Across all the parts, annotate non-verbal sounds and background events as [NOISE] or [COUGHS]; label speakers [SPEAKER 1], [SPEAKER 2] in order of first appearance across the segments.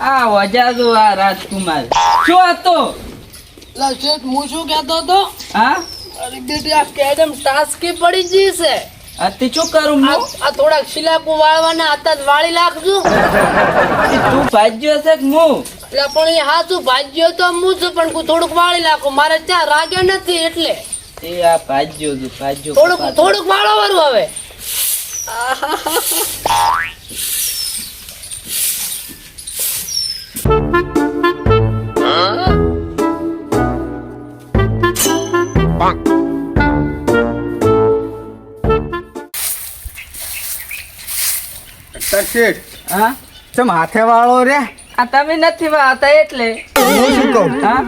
[SPEAKER 1] આ વજાજો આ રાજકુમાર. શું હતો
[SPEAKER 2] લા શેઠ હું શું કહેતો હતો?
[SPEAKER 1] હા?
[SPEAKER 2] અરે બેટી આ કેડમ ટાસ્કી પડી ગઈ છે.
[SPEAKER 1] અતિ શું કરું હું?
[SPEAKER 2] આ થોડાક શિલાકુ વાળવાના હતા જ વાળી નાખજો.
[SPEAKER 1] તું ભાજ્યો છે કે હું?
[SPEAKER 2] એટલે પણ એ હાચું ભાજ્યો તો હું છું પણ હું થોડુંક વાળી નાખું. મારે ત્યાં રાગે નથી એટલે.
[SPEAKER 1] એ આ ભાજ્યો તું ભાજ્યો
[SPEAKER 2] થોડુંક થોડુંક વાળો વાળું હવે.
[SPEAKER 3] શેઠ?
[SPEAKER 1] હા?
[SPEAKER 3] ચમ હાથે વાળો રે?
[SPEAKER 1] આ તમે નથી વાતા એટલે.
[SPEAKER 3] હું શું કહું?
[SPEAKER 1] હા?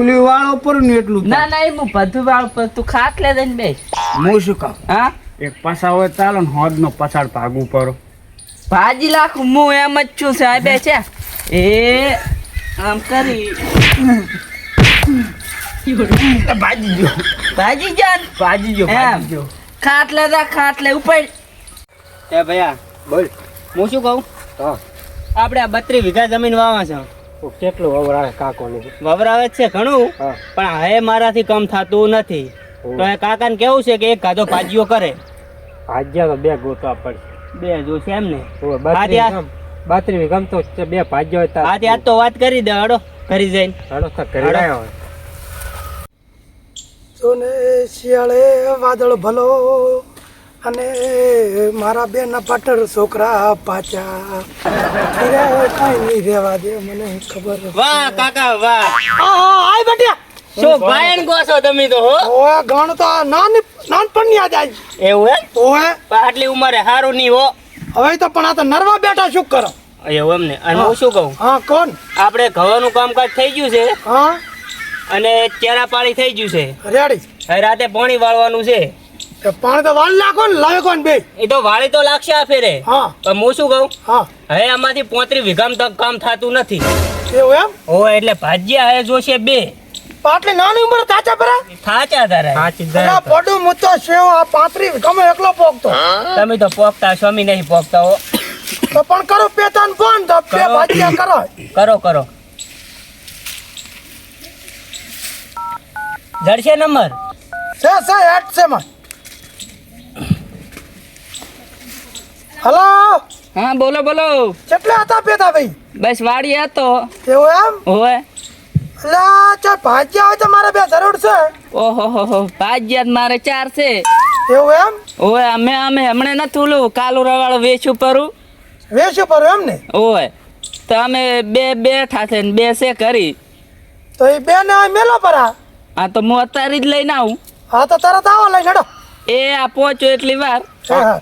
[SPEAKER 3] ઉલી વાળો પર ને એટલું
[SPEAKER 1] ના ના એ હું બધું વાળ પર તું ખાટ લે દઈને બે
[SPEAKER 3] હું શું કહું?
[SPEAKER 1] હા?
[SPEAKER 3] એક પસા હોય ચાલો ને હોદ નો પછાડ ભાગવું પડો
[SPEAKER 1] ભાજી લાખું હું એમ જ છું સાહેબ છે. એ આમ કરી.
[SPEAKER 3] ભાજી ગયો.
[SPEAKER 1] ભાજી જાન
[SPEAKER 3] ભાજી
[SPEAKER 1] એમ.
[SPEAKER 3] ભાજી ગયો.
[SPEAKER 1] ખાટ લે તા ખાટ લે ઉપર
[SPEAKER 4] એ ભયા
[SPEAKER 3] બોલ.
[SPEAKER 4] હું શું કહું?
[SPEAKER 3] હા.
[SPEAKER 4] આપણે આ બત્રીસ વીઘા જમીન વાવા છે.
[SPEAKER 3] કેટલું વવરાવે કાકોની?
[SPEAKER 4] વવરાવે છે ઘણું
[SPEAKER 3] હા.
[SPEAKER 4] પણ હવે મારાથી કમ થતું નથી. તો એ કાકાને કેવું છે કે એક ગાધો ભાજીઓ કરે.
[SPEAKER 3] ભાજ્યા તો બે ગોતવા પડશે.
[SPEAKER 4] બે જોશે એમ ને
[SPEAKER 3] બાત્રી
[SPEAKER 4] હા, ત્યાં-
[SPEAKER 3] ગમ બત્રીસ તો બે ભાજ્યા હતા
[SPEAKER 4] આજે આજ તો વાત કરી દે હડો કરી જઈને.
[SPEAKER 3] હડો તો કરી
[SPEAKER 4] હાલો.
[SPEAKER 3] રહ્યા હોય.
[SPEAKER 5] સોને શિયાળે વાદળ ભલો અને મારા બેન પાટર છોકરા પાછા. કઈ નહીં રેવા દે મને ખબર.
[SPEAKER 4] વાહ કાકા વાહ.
[SPEAKER 5] આય બટિયા.
[SPEAKER 4] શું ભાઈન ગો છો તમે તો હો?
[SPEAKER 5] ઓ ગણ તો નાની નાનપણ યાદ આજ
[SPEAKER 4] એવું હે
[SPEAKER 5] ઓએ
[SPEAKER 4] પણ આટલી ઉંમરે સારું નહીં હો.
[SPEAKER 5] હવે તો પણ આ તો નરવા બેઠા શું કરો?
[SPEAKER 4] એવું એમ ને. અને હું. શું કહું?
[SPEAKER 5] હા કોણ?
[SPEAKER 4] આપણે ઘવાનું કામકાજ થઈ ગયું છે.
[SPEAKER 5] હા.
[SPEAKER 4] અને ચેરા પાણી થઈ ગયું છે.
[SPEAKER 5] રેડી.
[SPEAKER 4] રાતે પાણી વાળવાનું છે.
[SPEAKER 5] પાણી તો વાળ નાખો ને લાવે કોણ બે?
[SPEAKER 4] એ તો વાળી તો લાગશે આ ફેરે.
[SPEAKER 5] હા.
[SPEAKER 4] પણ હું શું કહું?
[SPEAKER 5] હા.
[SPEAKER 4] હવે આમાંથી પોત્રીસ વીઘામાં તક કામ થતું નથી.
[SPEAKER 5] એવું એમ?
[SPEAKER 4] હોય એટલે ભાજ્યા હવે જોશે બે.
[SPEAKER 5] આટલી નાની ઉંમર થાચા પરા?
[SPEAKER 4] થાચા તારા.
[SPEAKER 5] અલા પડું હું તો સેવ આ પાંત્રી ગમે એકલો પોકતો
[SPEAKER 4] તમે તો પોકતા સ્વામી નહીં પોકતા હો.
[SPEAKER 5] તો પણ કરો પેતાન ફોન તો બે
[SPEAKER 4] કરો.
[SPEAKER 5] કરો.
[SPEAKER 4] કરો કરો. જડશે નંબર?
[SPEAKER 5] છે છે એટ છે માં હલો?
[SPEAKER 1] હા બોલો બોલો.
[SPEAKER 5] કેટલા હતા પેતા ભાઈ?
[SPEAKER 1] બસ વાડી હતો.
[SPEAKER 5] એવું એમ?
[SPEAKER 1] હોય
[SPEAKER 5] એટલે ચાલ ભાજીયા હોય તો મારે બે જરૂર છે.
[SPEAKER 1] ઓહો હો હો. ભાજ્યા મારે ચાર છે.
[SPEAKER 5] એવું એમ?
[SPEAKER 1] ઓય અમે અમે હમણે નથી ઓલું કાલુ રવાળો વેચું પરું.
[SPEAKER 5] વેચું પરું એમ ને?
[SPEAKER 1] ઓય તો અમે બે બેઠા છે ને બે છે કરી.
[SPEAKER 5] તો એ બે ને મેલો પરા?
[SPEAKER 1] આ તો હું અત્યારે જ લઈને આવું.
[SPEAKER 5] હા તો તરત આવો લઈ છોડો
[SPEAKER 1] એ આ પહોંચો એટલી વાર.
[SPEAKER 5] એ હા.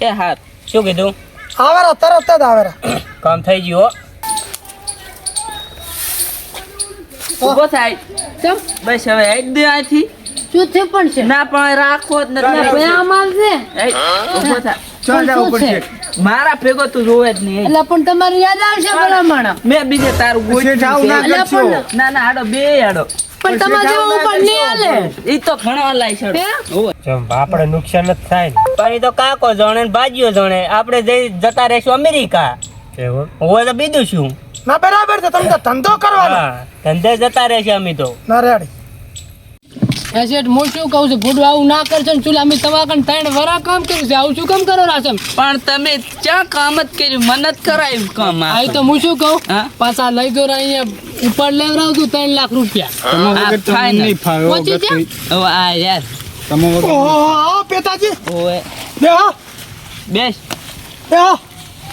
[SPEAKER 1] એ હાર
[SPEAKER 4] શું કીધું?
[SPEAKER 5] આવેરા તરત જ આવેરા.
[SPEAKER 4] કામ થઈ ગયું
[SPEAKER 1] ઊભો થાય.
[SPEAKER 2] ચમ.
[SPEAKER 1] બસ હવે હેડ દે આથી
[SPEAKER 2] શું થયું પણ છે?
[SPEAKER 1] ના પણ રાખો જ નથી.
[SPEAKER 5] ચાલ જાવ
[SPEAKER 2] શું છે?
[SPEAKER 5] પડશે
[SPEAKER 1] મારા ભેગો તું જોવે જ નહીં
[SPEAKER 2] એટલે પણ તમારી યાદ આવશે ભલામણ.
[SPEAKER 1] મેં બીજે તારું ગોઠવ્યું ના ના હાડો બે હાડો.
[SPEAKER 2] પણ તમારે જેવો ઉપર નહીં હાલે.
[SPEAKER 1] ઈ તો ઘણો હલાય છે.
[SPEAKER 2] હે?
[SPEAKER 3] આપણે નુકસાન જ થાય
[SPEAKER 4] પણ ઈ તો કાકો જણે ને ભાજીઓ જણે. આપણે જઈ જતા રહેશું અમેરિકા. હોય તો બીજું શું?
[SPEAKER 5] ના બરાબર છે. તમે તો ધંધો કરવાનો.
[SPEAKER 4] હા ધંધે જતા રહેશે અમે તો.
[SPEAKER 5] ના રેડી.
[SPEAKER 2] એ શેઠ હું શું કહું છું? ભૂડું આવું ના કરશો ને ચૂલા અમે તમારા કણ ત્રણ વરા કામ કર્યું છે. આવું શું કામ કરો રાસમ
[SPEAKER 1] પણ તમે ક્યાં કામ જ કર્યું? મને જ કરાયું કામ આ.
[SPEAKER 2] તો હું શું કહું? પાછા લઈ દો અહીંયા ઉપર લેવડાવું છું ત્રણ લાખ રૂપિયા. પહોંચી
[SPEAKER 1] આ યાર.
[SPEAKER 5] ઓહો પેતાજી. બે હા.
[SPEAKER 1] બેસ.
[SPEAKER 5] બે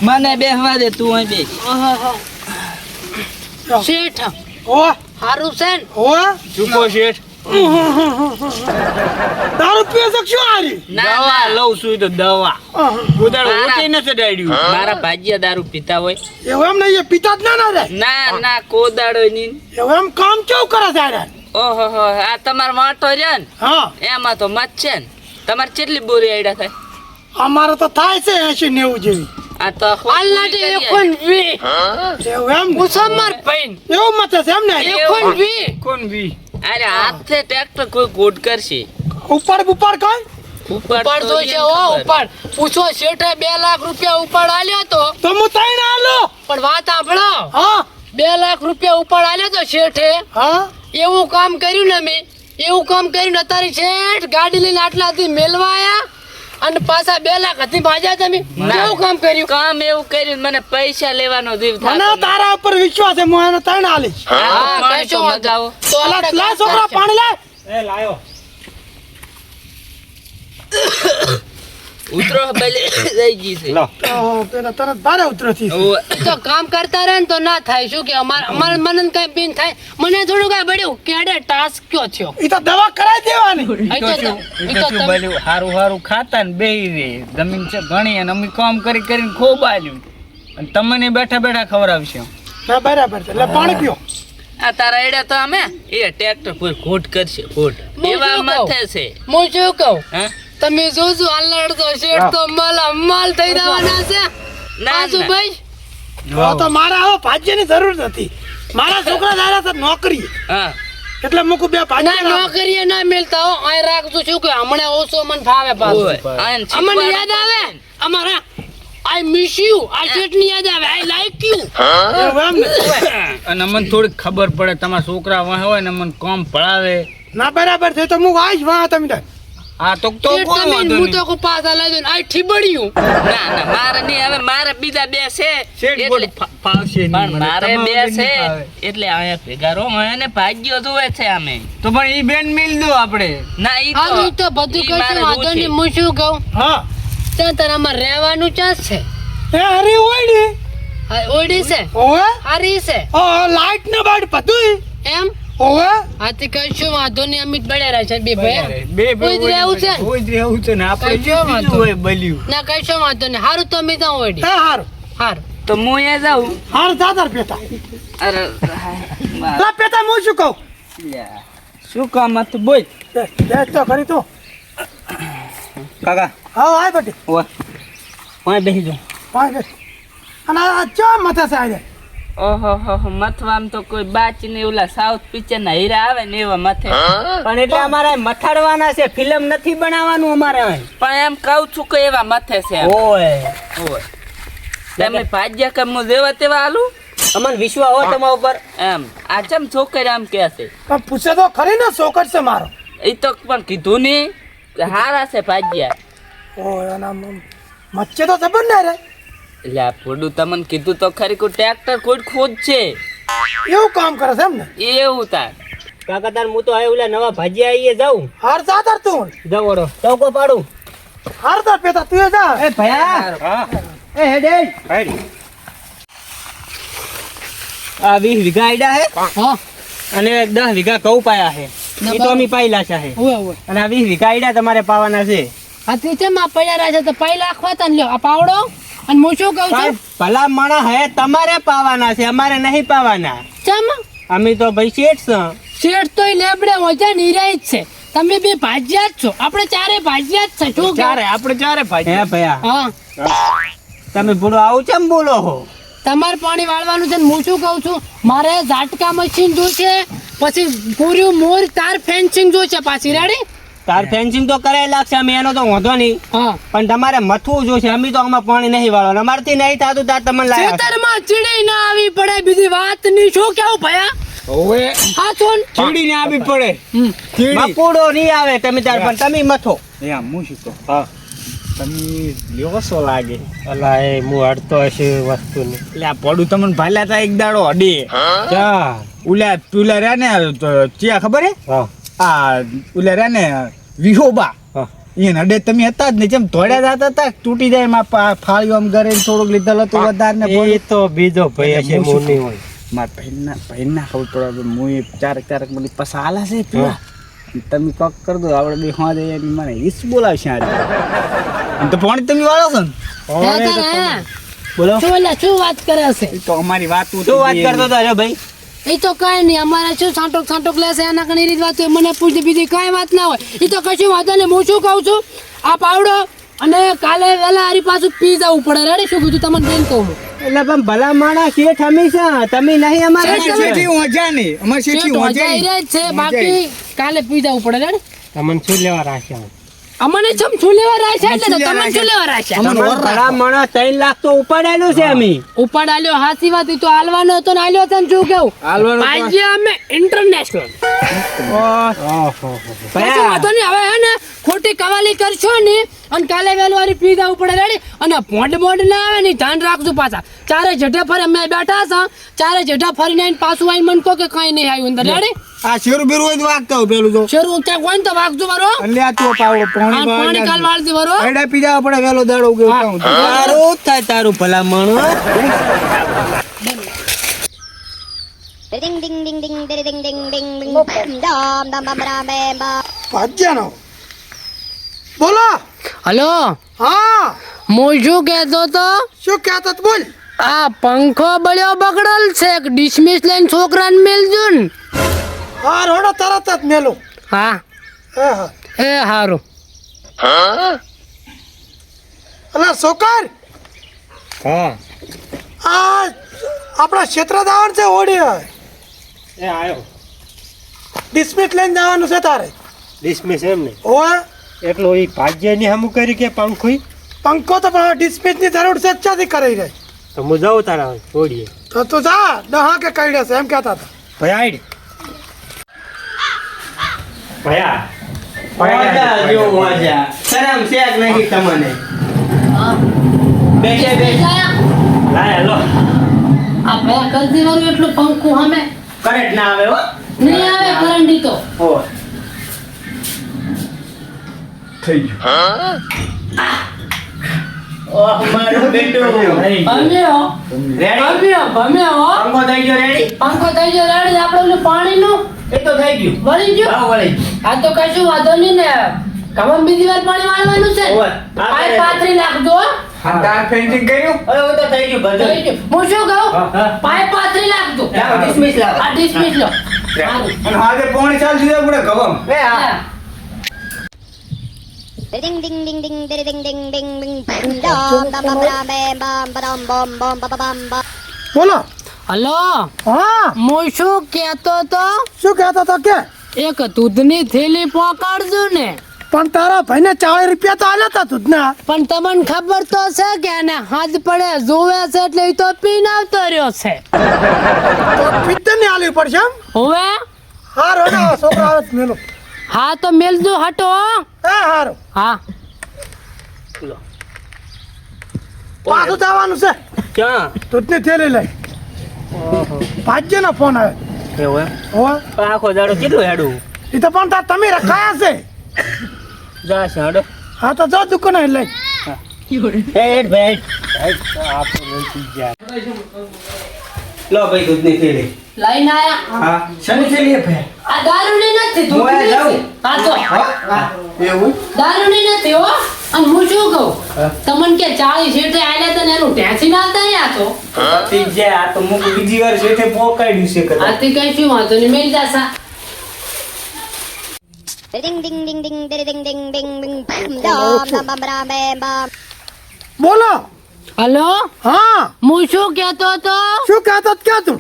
[SPEAKER 1] મને બેહવા દે તું અહીં બેસ.
[SPEAKER 2] શેઠ
[SPEAKER 5] ઓ
[SPEAKER 2] હારું છે ને?
[SPEAKER 5] ઓહ.
[SPEAKER 3] ચૂકો શેઠ?
[SPEAKER 5] દારૂ પીએ છે શું હારી
[SPEAKER 1] ના ના.
[SPEAKER 4] લઉં છું તો દવા. ઉદાડો
[SPEAKER 1] મારા-
[SPEAKER 4] નથી ચડાડ્યું
[SPEAKER 1] મારા ભાજીયા દારૂ પીતા હોય.
[SPEAKER 5] એવું એમ નહીં એ જ ના ના રે
[SPEAKER 1] ના ના કોદાડો ની
[SPEAKER 5] એવું એમ કામ કેવું કરે છે
[SPEAKER 1] ઓહો હો આ તમારો વાંટો છે ને?
[SPEAKER 5] હા.
[SPEAKER 1] એમાં તો મત છે ને. તમારે કેટલી બોરી આઈડા થાય?
[SPEAKER 5] અમારે તો થાય છે એસી નેવું જેવી.
[SPEAKER 1] આ તો
[SPEAKER 2] અલ્લાહે કોણ વી.
[SPEAKER 5] એવું એમ?
[SPEAKER 2] મુસમ્મર પૈન
[SPEAKER 5] એવું મત છે એમ ને?
[SPEAKER 2] કોણ વી.
[SPEAKER 3] કોણ વી.
[SPEAKER 1] અરે હાથે ટ્રેક્ટર કોઈ ગોડ કરશે.
[SPEAKER 5] ઉપર ઉપર કઈ?
[SPEAKER 2] ઉપાડ તો છે હો ઉપાડ. પૂછો શેઠે બે લાખ રૂપિયા ઉપાડ આલ્યો તો?
[SPEAKER 5] તો હું તઈને આલો?
[SPEAKER 2] પણ વાત સાંભળો.
[SPEAKER 5] હા.
[SPEAKER 2] બે લાખ રૂપિયા ઉપાડ આલ્યો તો શેઠે?
[SPEAKER 5] હા.
[SPEAKER 2] એવું કામ કર્યું ને મેં? એવું કામ કર્યું ને અત્યારે શેઠ ગાડી લઈને આટલાથી મેલવા આયા? અને પાછા બે લાખ હતી ભાજ્યા તમે? કેવું કામ કર્યું?
[SPEAKER 1] કામ એવું કર્યું મને પૈસા લેવાનો જીવ
[SPEAKER 5] મને તારા ઉપર વિશ્વાસ છે હું એને તઈને આલીશ.
[SPEAKER 1] હા, તો
[SPEAKER 2] હા,
[SPEAKER 1] પાણી
[SPEAKER 2] કશો
[SPEAKER 1] તો
[SPEAKER 2] વાંધો. તો
[SPEAKER 5] લા લા છોકરા પાણી લે
[SPEAKER 3] એ લાયો.
[SPEAKER 1] ઉતરો ભલે [COUGHS] લઈ ગઈ છે.
[SPEAKER 3] લો.
[SPEAKER 5] પેલા તરત ભારે ઉતરો
[SPEAKER 1] થી.
[SPEAKER 2] તો કામ કરતા રહે ને તો ના થાય. શું કે અમાર અમાર મને કઈ બીન થાય? મને થોડું કઈ બળ્યું કેડે ટાસ્ક કયો થયો?
[SPEAKER 5] ઈ તો દવા કરાવી દેવાની.
[SPEAKER 2] ઈ તો તમે-
[SPEAKER 6] હારું હારું ખાતા ને બે જમીન છે ઘણી અને અમે કામ કરી કરીને ખૂબ આલ્યું. અને તમને બેઠા બેઠા ખવડાવશે
[SPEAKER 5] ના બરાબર છે. એટલે પાણી પીઓ.
[SPEAKER 1] આ તારા એડા તો અમે? એ ટ્રેક્ટર કોઈ ખોટ કરશે ખોટ. એવા માથે છે
[SPEAKER 2] હું શું કહું?
[SPEAKER 1] હા?
[SPEAKER 2] તમે જોજો અલ્લાડતો શેઠ તો માલ માલ થઈ જવાના છે. આજુ ભાઈ
[SPEAKER 5] જો તો મારા હવે ભાજ્યની જરૂર નથી. મારા છોકરા દાદા તો નોકરી.
[SPEAKER 1] હા.
[SPEAKER 5] એટલે મૂકું બે
[SPEAKER 2] ના
[SPEAKER 5] ભાજ્ય
[SPEAKER 2] નોકરીએ ના મેલતા હો. અહીં રાખજો શું કે હમણાં ઓછો મન ફાવે. પાછું. અમને યાદ આવે? અમારા આઈ મિસ યુ આ શેઠની યાદ આવે. આઈ લાઈક યુ
[SPEAKER 6] અને મને થોડીક ખબર પડે તમારા છોકરા વાહ હોય ને મન કામ પડાવે.
[SPEAKER 5] ના બરાબર છે. તો હું આવીશ વાહ તમે
[SPEAKER 6] આ તો તો કોઈ વાંધો
[SPEAKER 2] હું તો કો પાછા લઈ દઉં આ ઠીબડ્યું.
[SPEAKER 1] ના ના મારે નહીં હવે મારે બીજા બે છે. એટલે
[SPEAKER 6] ફાવશે નહીં
[SPEAKER 1] પણ મારે બે છે. એટલે આ ભેગા રહો એને ભાગ્યો જોવે છે અમે
[SPEAKER 6] તો પણ ઈ બેન મિલ દો આપણે.
[SPEAKER 1] ના ઈ
[SPEAKER 2] હા
[SPEAKER 1] તો
[SPEAKER 2] હું તો બધું
[SPEAKER 1] ઈ
[SPEAKER 2] વાંધો નહીં હું શું કહું?
[SPEAKER 5] હા.
[SPEAKER 2] ત્યાં તારામાં રહેવાનું ચાન્સ છે.
[SPEAKER 5] એ અરે ઓડી ઓડી
[SPEAKER 2] હા, છે.
[SPEAKER 5] ઓવે?
[SPEAKER 2] હારી છે.
[SPEAKER 5] ઓ લાઈટ ને બાડ બધું
[SPEAKER 2] એમ?
[SPEAKER 5] ઓવે?
[SPEAKER 2] આથી કશું વાંધો નહીં અમિત બળ્યા રહે છે બે ભાઈ.
[SPEAKER 6] બે
[SPEAKER 2] કોઈ જ રહેવું છે? ને?
[SPEAKER 6] કોઈ જ રહેવું છે ને આપણે
[SPEAKER 2] જો વાંધો
[SPEAKER 6] હોય બલ્યું.
[SPEAKER 2] ના કશો વાંધો નહીં. હારું તો અમે ત્યાં ઓયડી
[SPEAKER 5] હા હારું.
[SPEAKER 2] હારું.
[SPEAKER 1] તો હું એ જાઉં?
[SPEAKER 5] હાર દાદર પેતા
[SPEAKER 1] અરે
[SPEAKER 5] લા પેતા હું શું કહું?
[SPEAKER 1] લ્યા. શું કામ હતું બોલ.
[SPEAKER 5] બે- બેસ તો ખરી તું.
[SPEAKER 6] કાકા.
[SPEAKER 5] હા આય બટી.
[SPEAKER 6] ઓય પાંચ બેસી જાઉં
[SPEAKER 5] પાંચ બેસ અને આ ચો માથે છે આજે
[SPEAKER 1] ઓહો હો હો મથવામ તો કોઈ બાચી ને ઓલા સાઉથ પિક્ચર ના હીરા આવે ને એવા મથે.
[SPEAKER 4] પણ એટલે અમારે મથાડવાના છે ફિલ્મ નથી બનાવવાનું અમારે
[SPEAKER 1] પણ એમ કહું છું કે એવા મથે છે.
[SPEAKER 4] ઓય.
[SPEAKER 1] ઓય. તમે ભાગ્યા કે હું જેવા તેવા આલું
[SPEAKER 4] અમને વિશ્વા તમારા ઉપર.
[SPEAKER 1] એમ. આ ચમ છોકરી આમ કે છે?
[SPEAKER 5] પણ પૂછે તો ખરી ને છોકર છે મારો.
[SPEAKER 1] એ તો પણ કીધું નહીં. કે હારા છે ભાગ્યા.
[SPEAKER 5] ઓય મચ્છે તો ખબર ના રે.
[SPEAKER 1] એટલે આ તમને કીધું તો ખરી કોઈ ટ્રેક્ટર કોઈ ખોદ છે.
[SPEAKER 5] એવું કામ કરે છે એમ ને?
[SPEAKER 1] એવું તાર.
[SPEAKER 4] કાકા તાર હું તો હવે ઓલા નવા ભાજી આવીએ જાઉં.
[SPEAKER 5] હાર જા તાર તું.
[SPEAKER 4] જાઉં ઓડો ચૌકો પાડું.
[SPEAKER 5] હાર તાર પેતા તું જા.
[SPEAKER 4] એ ભયા.
[SPEAKER 6] હા.
[SPEAKER 4] એ હેડે.
[SPEAKER 6] હારી.
[SPEAKER 4] આ વીસ વીઘા આઈડા હે.
[SPEAKER 2] હા.
[SPEAKER 4] અને દસ વીઘા કઉ પાયા
[SPEAKER 2] હે.
[SPEAKER 4] એ તો અમે પાઈ લાશા હે.
[SPEAKER 2] ઓય ઓય
[SPEAKER 4] અને આ વીસ વીઘા આઈડા તમારે પાવાના છે.
[SPEAKER 2] આથી છે માં પડ્યા રહ્યા છે? તો પૈ લાખવા તને લ્યો. આ પાવડો? અને હું શું કહું છું?
[SPEAKER 4] ભલા માણા હે તમારે પાવાના છે અમારે નહીં પાવાના.
[SPEAKER 2] ચમ?
[SPEAKER 4] અમે તો ભાઈ શેઠ છે.
[SPEAKER 2] શેઠ તો લેબડે વજન નિરાય જ છે. તમે બે ભાજ્યા જ છો. આપણે ચારે ભાજ્યા જ છે શું?
[SPEAKER 6] ચારે આપણે ચારે ભાજ્યા
[SPEAKER 4] હે ભયા.
[SPEAKER 2] હા.
[SPEAKER 4] તમે ભૂલો આવું ચમ બોલો હો?
[SPEAKER 2] તમારે પાણી વાળવાનું છે ને હું શું કહું છું? મારે ઝાટકા મશીન જોઈશે પછી પૂર્યું મોર તાર ફેન્સિંગ જોઈશે પાછી. રેડી
[SPEAKER 4] તાર ફેન્સિંગ તો કરાય લાગશે અમે એનો તો વાંધો નહીં. પણ તમારે મથવું જોશે અમે તો આમાં પાણી નહીં વાળો અમારથી નહીં થતું તાર તમને લાયા
[SPEAKER 2] ખેતરમાં ચીડી ના આવી પડે બીજી વાતની શું કેવું ભયા?
[SPEAKER 6] ઓવે
[SPEAKER 2] હા સોન
[SPEAKER 6] ચીડીને આવી પડે. ચીડી.
[SPEAKER 4] મકુડો નહીં આવે તમે તાર પણ તમે મથો.
[SPEAKER 6] એ હું શું તો. હા. તમે છો લાગે.
[SPEAKER 3] અલા એ હું અડતો હશે વસ્તુને.
[SPEAKER 6] એટલે આ પડું તમને ભાલ્યા તા એક દાડો અડી
[SPEAKER 3] ચા
[SPEAKER 6] ઉલા તુલા રહ્યા ને ચિયા ખબર હે?
[SPEAKER 3] હા.
[SPEAKER 6] આ ઉલા રહ્યા ને વિહોબા. એના ડે તમે હતા જ ને જેમ ધોડ્યા જતા હતા તૂટી જાય એમાં પા- ફાળ્યું આમ ઘરે થોડુંક લીધેલ હતું વધારે ને
[SPEAKER 3] એ તો બીજો ભાઈ છે નહીં હોય.
[SPEAKER 6] મારા ભાઈના ભાઈના ખબર પડે હું ચાર ચારક ચારક બધી પસા આલા છે પેલા તમે કોક કરી દો આપણે બે હા જઈએ મને ઈસ બોલાવશે આજે તો પાણી તમે વાળો છો ને?
[SPEAKER 4] બોલો.
[SPEAKER 2] શું વાત કરે છે?
[SPEAKER 6] તો અમારી વાત
[SPEAKER 4] શું વાત કરતો હતો ભાઈ?
[SPEAKER 2] એ તો કઈ નહીં અમારે શું છાંટોક છાંટોક લેશે એના કઈ રીત વાત. મને પૂછતી બીજી કઈ વાત ના હોય. એ તો કશું વાંધો નહીં હું શું કહું છું? આ પાવડો અને કાલે વહેલા હારી પાછું પી જવું પડે. રેડી શું કીધું તમને બેન કહું
[SPEAKER 4] એટલે પણ ભલા માણા શેઠ હંમેશા તમે નહીં અમારે
[SPEAKER 2] શેઠી
[SPEAKER 6] મજા નહીં. અમારે શેઠી
[SPEAKER 2] શેઠ
[SPEAKER 6] મજા
[SPEAKER 2] મજા આવી રહી જ છે. બાકી કાલે પી જવું પડે. રેડી
[SPEAKER 3] તમને શું લેવા રાખ્યા?
[SPEAKER 2] અમને ચમ શું લેવા રાખ્યા એટલે તો તમને શું લેવા રાખ્યા.
[SPEAKER 4] તમને ભલામણો ત્રણ લાખ તો ઉપાડેલું છે અમે.
[SPEAKER 2] ઉપાડ આલ્યો હાસી વાત તો હાલવાનો હતો ને આલ્યો તને શું કેવું?
[SPEAKER 4] હાલવાનો
[SPEAKER 2] આજે અમે ઇન્ટરનેશનલ કશું વાંધો નહીં હવે હે ને ખોટી કવાલી કરશો ને અને કાલે વેલવારી વારી પી જવું પડે રેડી? અને મોડ મોડ ના આવે ને ધ્યાન રાખજો પાછા. ચારે જઢે ફરે અમે બેઠા છે ચારે જઢા ફરીને આઈને પાછું આઈને મન કહો કે કઈ નહીં આવ્યું અંદર રેડી
[SPEAKER 6] આ શેરુ બીરુ હોય તો વાગતા હોય પેલું તો
[SPEAKER 2] શેરુ ક્યાંક હોય ને તો વાગજો મારો
[SPEAKER 6] એટલે આ તો પાવડો
[SPEAKER 2] પાણી પાણી કાલ વાળતી મારો
[SPEAKER 6] એડા પી જવા પડે વેલો દાડો ઉગે તો.
[SPEAKER 4] તારું થાય તારું
[SPEAKER 7] ભલા મણો ડિંગ ડિંગ ડિંગ ડિંગ ડિંગ ડિંગ ડિંગ ડિંગ ડામ ડામ ડામ bam bum.
[SPEAKER 5] ભાજ્યાનો બોલો
[SPEAKER 2] હલો
[SPEAKER 5] હા
[SPEAKER 2] હું શું કહેતો તો
[SPEAKER 5] શું કહેતો તો બોલ
[SPEAKER 2] આ પંખો બળ્યો બગડલ છે. એક ડિસમિસ લઈને છોકરાને મેલજો ને
[SPEAKER 5] હા રોડો તરત જ મેલો.
[SPEAKER 2] હા.
[SPEAKER 5] હે હા.
[SPEAKER 2] એ હારું.
[SPEAKER 5] અલા સોકર!
[SPEAKER 3] હા.
[SPEAKER 5] આ આપણા ક્ષેત્ર દાવણ છે ઓડી
[SPEAKER 3] એ આવ્યો
[SPEAKER 5] ડિસમિસ લઈને જવાનું છે તારે.
[SPEAKER 3] ડિસમિસ એમ ને.
[SPEAKER 5] ઓ
[SPEAKER 3] એટલો એ ભાગ્યની હમું કરી કે પંખોય?
[SPEAKER 5] પંખો તો પણ ડિસ્મિસની જરૂર છે ચાથી કરી રહી?
[SPEAKER 3] તો હું જાઉં તારા છોડીએ
[SPEAKER 5] તો તું જા દહા કે કઈ છે એમ કહેતા હતા.
[SPEAKER 3] ભાઈ આઈડ ભયા
[SPEAKER 4] મજા જેવું મજા. શરમ નહીં તમને.
[SPEAKER 3] લાય લો
[SPEAKER 2] આ કલસી વાળું એટલું પંખું હમે.
[SPEAKER 4] કરંટ ના આવે હો.
[SPEAKER 2] નહીં આવે કરંડી તો.
[SPEAKER 4] હો. મારું બેટું.
[SPEAKER 2] ભમ્યો
[SPEAKER 4] રેડી
[SPEAKER 2] ભમ્યો ભમ્યો
[SPEAKER 4] પંખો થઈ ગયો રેડી
[SPEAKER 2] પંખો થઈ ગયો રેડી આપણે પાણીનું?
[SPEAKER 4] એ તો થઈ ગયું.
[SPEAKER 2] વળી ગયું?
[SPEAKER 4] હા વળી.
[SPEAKER 2] આ તો કશું વાંધો નહીં ને. કમમ બીજી વાર પાણી વાળવાનું છે.
[SPEAKER 4] આ.
[SPEAKER 2] પાથરી નાખજો
[SPEAKER 6] તાર પેન્ટિંગ કર્યું?
[SPEAKER 4] હું તો થઈ ગયું બધું
[SPEAKER 2] થઈ ગયું. હું શું કહું?
[SPEAKER 4] લાવો ડિસમિસ લાવો.
[SPEAKER 2] આ ડિસમિસ લો.
[SPEAKER 6] અને પોણી ચાલ દીધા પડે
[SPEAKER 4] એ હા.
[SPEAKER 7] Ding ding ding ding ding ding ding.
[SPEAKER 5] બોલો.
[SPEAKER 2] હલો.
[SPEAKER 5] હા.
[SPEAKER 2] હું શું કહેતો તો?
[SPEAKER 5] શું કહેતો તો કે?
[SPEAKER 2] એક દૂધની થેલી પકડજો ને.
[SPEAKER 5] પણ તારા ભાઈને ચાળીસ રૂપિયા તો આલ્યા તા દૂધના.
[SPEAKER 2] પણ તમને ખબર તો છે કે એને હાથ પડે જોવે છે એટલે એ તો પીને આવતો રહ્યો છે.
[SPEAKER 5] તો પિત્તરની આલવી પડશે
[SPEAKER 2] હવે?
[SPEAKER 5] હા રોડો છોકરા આવે મેલો.
[SPEAKER 2] હા તો મેલજો હટો હા.
[SPEAKER 5] હે હારું.
[SPEAKER 2] હા.
[SPEAKER 5] પાછું જવાનું છે.
[SPEAKER 4] ક્યાં?
[SPEAKER 5] દૂધની થેલી લઈ. ભાગ્યનો ફોન આવે
[SPEAKER 4] એવું એમ? આખો દાડો કેટલું હેડું?
[SPEAKER 5] એ તો પણ તાર તમે રખાયા છે.
[SPEAKER 4] જા છે હાડો.
[SPEAKER 5] હા તો જો દુકાને લઈ.
[SPEAKER 4] હેડ ભાઈ લો ભાઈ દૂધની થેલી
[SPEAKER 2] લઈને આયા
[SPEAKER 6] હા શેની થેલી હે ભાઈ
[SPEAKER 2] આ દારૂની નથી દૂધની. છે. હા તો
[SPEAKER 6] એવું
[SPEAKER 2] દારૂની નથી હો અને હું શું કહું તમને કે ચાળી સીટે આલે તને એનું ટેન્શન આવતા આ તો
[SPEAKER 6] પતી જાય આ તો મુક બીજી વાર છે તે પોકાડ્યું છે કદાચ
[SPEAKER 2] આથી કઈ શું વાંધો નહીં મેલ જાસા
[SPEAKER 7] Ding ડિંગ ડિંગ ડિંગ ડિંગ ડિંગ ડિંગ ડિંગ bum bum
[SPEAKER 5] બોલો
[SPEAKER 2] હલો?
[SPEAKER 5] હા.
[SPEAKER 2] હું શું કહેતો તો
[SPEAKER 5] શું કહેતો કે તું તું?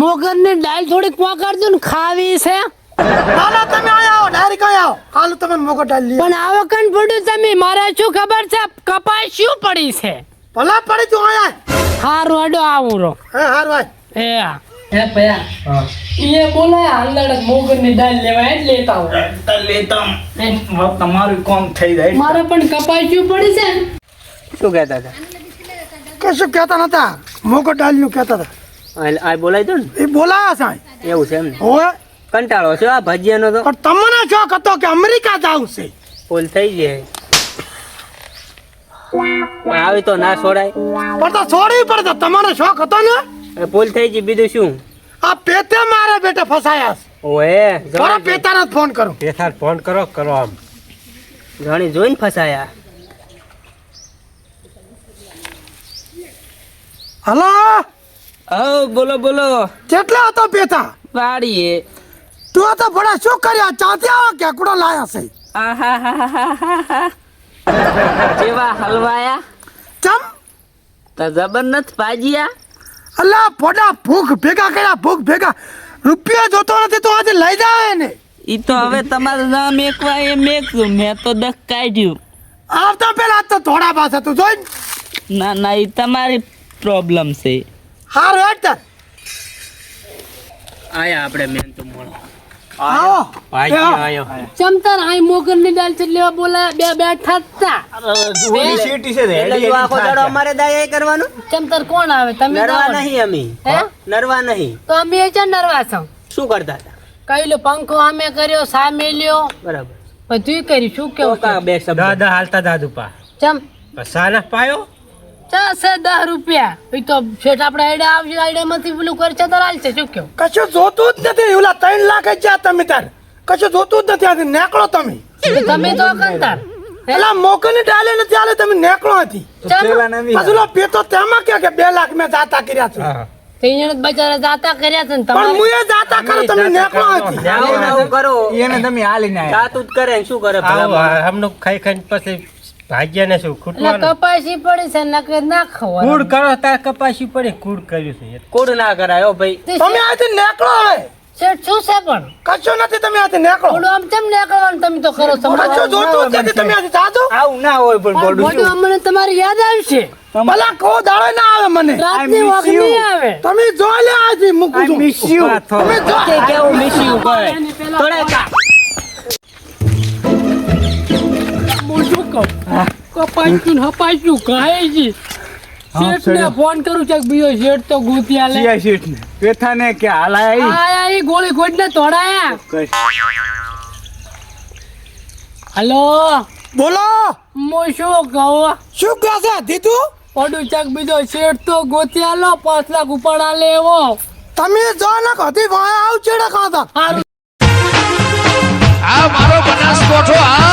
[SPEAKER 2] મોગરની દાળ થોડીક પકડજો ને ખાવી છે.
[SPEAKER 5] ના ના તમે આયા આવો ડાયરેક્ટ આયા આવો. હાલ મોગર દાળ ડાલી
[SPEAKER 2] પણ આવો કન પડ્યું તમે મારે શું ખબર છે? કપાસ શું પડી છે?
[SPEAKER 5] ભલા પડી તું આયા.
[SPEAKER 2] હારું અડો આવું રો
[SPEAKER 5] હે હાર ભાઈ
[SPEAKER 2] એ હા. હે. પયા એ બોલાય મોગર મોગરની દાળ લેવા એટલે લેતા હોય.
[SPEAKER 6] લેતા તમારું કામ થઈ જાય.
[SPEAKER 2] મારે પણ કપાસ શું પડી છે?
[SPEAKER 4] શું કહેતા હતા?
[SPEAKER 5] કશું કહેતા નતા. મોકો ડાલ્યું કહેતા હતા.
[SPEAKER 4] આ- બોલાય તો ને?
[SPEAKER 5] એ બોલાયા સાહેબ.
[SPEAKER 4] એવું છે એમ
[SPEAKER 5] હોય
[SPEAKER 4] કંટાળો છે આ ભજીયાનો તો?
[SPEAKER 5] પણ તમને શોખ હતો કે અમેરિકા જાવ છે?
[SPEAKER 4] ફૂલ થઈ જાય આવી તો ના છોડાય.
[SPEAKER 5] પણ તો છોડવી પડે તમારો શોખ હતો ને?
[SPEAKER 4] એ ફૂલ થઈ ગઈ. બીજું શું?
[SPEAKER 5] આ પેતે મારે બેટા ફસાયા
[SPEAKER 4] ઓએ
[SPEAKER 5] જરા પેતાને ફોન કરો.
[SPEAKER 3] પેતાને ફોન કરો કરો આમ.
[SPEAKER 4] જાણી જોઈને ફસાયા.
[SPEAKER 5] હલો?
[SPEAKER 4] હવ બોલો બોલો.
[SPEAKER 5] કેટલા હતો પેતા
[SPEAKER 4] વાડીએ.
[SPEAKER 5] તું તો ભડા શું કર્યા? ચાથી આવો કેકડો લાયા છે?
[SPEAKER 4] આહાહાહાહાહા. જેવા હલવાયા.
[SPEAKER 5] ચમ?
[SPEAKER 4] તો જબરનસ્ત ભાજીયા.
[SPEAKER 5] અલા ફોડા ભૂખ ભેગા કર્યા ભૂખ ભેગા. રૂપિયા જોતો નથી તો આજે લઈ જાવે ને.
[SPEAKER 1] ઈ તો હવે તમારે ના મેકવા એ મેકશું. મેં તો દખ કાઢ્યું.
[SPEAKER 5] આવતા પેલા તો થોડા પાસે તું જોઈ
[SPEAKER 1] ના ના ઈ તમારી પ્રોબ્લેમ છે.
[SPEAKER 5] હારું હેડ તાર.
[SPEAKER 4] આયા આપણે મેન તો મળો
[SPEAKER 5] આયો
[SPEAKER 3] ભાઈ આયો.
[SPEAKER 2] ચમતાર હાઈ મોગરની દાલ છે લેવા બોલા બે બેઠા હતા
[SPEAKER 6] જોડી સીટી છે
[SPEAKER 4] એટલે જો આખો દાડો અમારે દાય કરવાનું?
[SPEAKER 2] ચમતાર કોણ આવે? તમે
[SPEAKER 4] નરવા નહીં અમે.
[SPEAKER 2] હે?
[SPEAKER 4] નરવા નહીં.
[SPEAKER 2] તો અમે છે નરવા છો?
[SPEAKER 4] શું કરતા હતા?
[SPEAKER 2] કઈ લો પંખો અમે કર્યો સામે લ્યો.
[SPEAKER 4] બરાબર.
[SPEAKER 2] બધું કર્યું શું કેવું
[SPEAKER 4] બે શબ્દ?
[SPEAKER 3] દાદા હાલતા દાદુ પા
[SPEAKER 2] ચમ.
[SPEAKER 3] પસાના પાયો?
[SPEAKER 2] ચાસે દસ રૂપિયા. એ તો શેઠ આપણે આઈડિયા આવશે આઈડિયા માંથી પેલું કરશે તો હાલશે શું કેવું
[SPEAKER 5] કશું જોતું જ નથી ઓલા ત્રણ લાખ જ જ્યાં તમે તાર. કશું જોતું જ નથી આથી નેકળો તમે.
[SPEAKER 2] તમે તો કંતાર એલા
[SPEAKER 5] પેલા ડાલે નથી આલે તમે નેકળો હતી પાછું પેતો તેમાં કે કે બે લાખ મેં જાતા કર્યા છે.
[SPEAKER 2] તે એને બચારા જાતા કર્યા છે ને
[SPEAKER 5] પણ
[SPEAKER 2] તમારે?
[SPEAKER 5] મુએ જાતા કરો તમે નેકળો હતી
[SPEAKER 4] જાઓ કરો
[SPEAKER 6] એને તમે હાલી ના
[SPEAKER 4] જાતું જ કરે ને શું કરે ભલા
[SPEAKER 3] હમનો ખાઈ ખાઈને પછી ભાગ્યાને શું? ખૂટવાનું?
[SPEAKER 2] કપાસી પડી છે નકે ના ખવાય.
[SPEAKER 3] કૂડ કરો તાર કપાસી પડી કૂડ કર્યું છે.
[SPEAKER 4] કુડ ના કરાયો ભાઈ.
[SPEAKER 5] તમે આથી નેકળો હવે.
[SPEAKER 2] શેઠ શું છે પણ?
[SPEAKER 5] કશું નથી તમે આથી નેકળો.
[SPEAKER 2] થોડું આમ કેમ નીકળવાનું તમે તો કરો છો?
[SPEAKER 5] કશું જોતું નથી તમે આથી જાજો.
[SPEAKER 6] આવું ના હોય પણ બોડું
[SPEAKER 2] બોડું અમને તમારી યાદ આવશે.
[SPEAKER 5] ભલા કો દાડો ના આવે મને.
[SPEAKER 2] રાતની વાગ નહીં આવે.
[SPEAKER 5] તમે જો લે આથી મુકું છું.
[SPEAKER 6] મિસ યુ
[SPEAKER 5] તમે જો
[SPEAKER 4] કે કેવું મિસ્યું કરે.
[SPEAKER 2] એની પેલા
[SPEAKER 4] થોડા કા?
[SPEAKER 2] કપાસ્યું ને હપાસ્યું ખાય છે. શેઠને ફોન કરું છે બીજો શેઠ તો ગુતિયા લે.
[SPEAKER 6] સિયા શેઠ ને કે હાલાય
[SPEAKER 2] આયા ઈ? ગોળી ગોળને તોડાયા હલો?
[SPEAKER 5] બોલો!
[SPEAKER 2] શું કહું?
[SPEAKER 5] શું કહે છે દીધું?
[SPEAKER 2] પડું ચક બીજો શેઠ તો ગોતિયા લો પાંચ લાખ ઉપાડા લેવો
[SPEAKER 5] તમે જો ને વાય આવ ચેડા ખાતા
[SPEAKER 8] આ મારો બનાસકોઠો આ